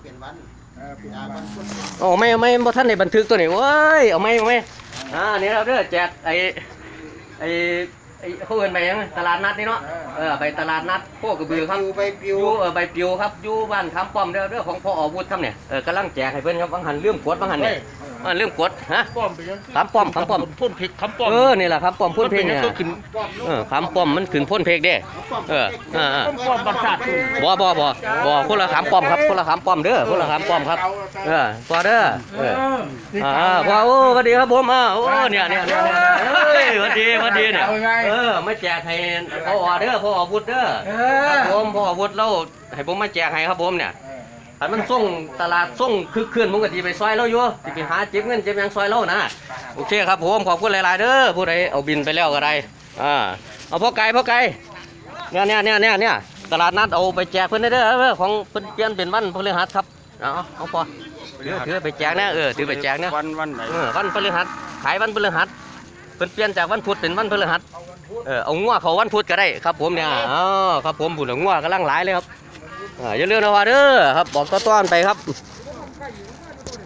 เปลี่ยนวันเออเป็นอ่าวัวันนพุธโอ้ไม่ไม่บ่ท่านในบันทึกตัวนี้เว้ยเอาไม่เอาไม่อ่านี่เราเด้อแจกไอ้ไอ้ไอ้เขาเอินไปยังตลาดนัดนี่เนาะเออไปตลาดนัดโคกระบือครับปิวไปปิอวยู่เออใบปลิวครับอยู่บ้านคำป้อมเด้อเด้อของพ่ออาวุธครับเนี่ยเออกำลังแจกให้เพิ่นครับบางหันเรื่องกดบางหันเนี่ยเออเรื่องกดฮะ ป้อมไปยังคำป้อมคำป้อม พ่นพริกคำป้อมเออนี่แหละครับป้อมพ่นเพลงเนี่ยก็ขึ้นเออคำป้อมมันขึ้นพ่นเพลงเด้เออเออเออ ป้อมบังคับบ่บ่บ่บ่คนละคำป้อมครับคนละคำป้อมเด้อคนละคำป้อมครับ เออพอเด้อเอออ่าว้าวโอ้สวัสดีครับผมอ่าโอ้เนี่ยเนี่ยเนี่ยเนี่ยเฮ้ยสวัสดีสวัสดีเนี่ยเออมาแจกให้พ่ออเด้อพ่ออาวุธเด้อครับผมพ่ออาวุธเราให้ผมมาแจกให้ครับผมเนี่ย ถ้ามันส่งตลาดส่งคึกคืนผมก็สิไปซอยเราอยู่สิไปหาเจ็บเงินเจ็บหยังซอยเรานะโอเคครับผมขอบคุณหลายๆเด้อผู้ใดเอาบินไปแล้วก็ได้อ่าเอาพ่อไก่พ่อไก่เนี่ยเนี่ยเนี่ยเนี่ยเนี่ยตลาดนัดเอาไปแจกเพิ่นได้เด้อเด้อของเพิ่นเปลี่ยนเป็นวันพฤหัสครับเอาเอาเอาพอถือถือไปแจกนะเออถือไปแจกนะวันวันไหนเออวันพฤหัสขายวันพฤหัสเพิ่นเปลี่ยนจากวันพุธเป็นวันพฤหัสเออเอางัวเขาวันพุธก็ได้ครับผมเนี่ยอ๋อครับผมผู้หลงงัวกำลังหลายเลยครับอ่า อย่าเลืมนะว่าเด้อครับ บอกต้อนไปครับ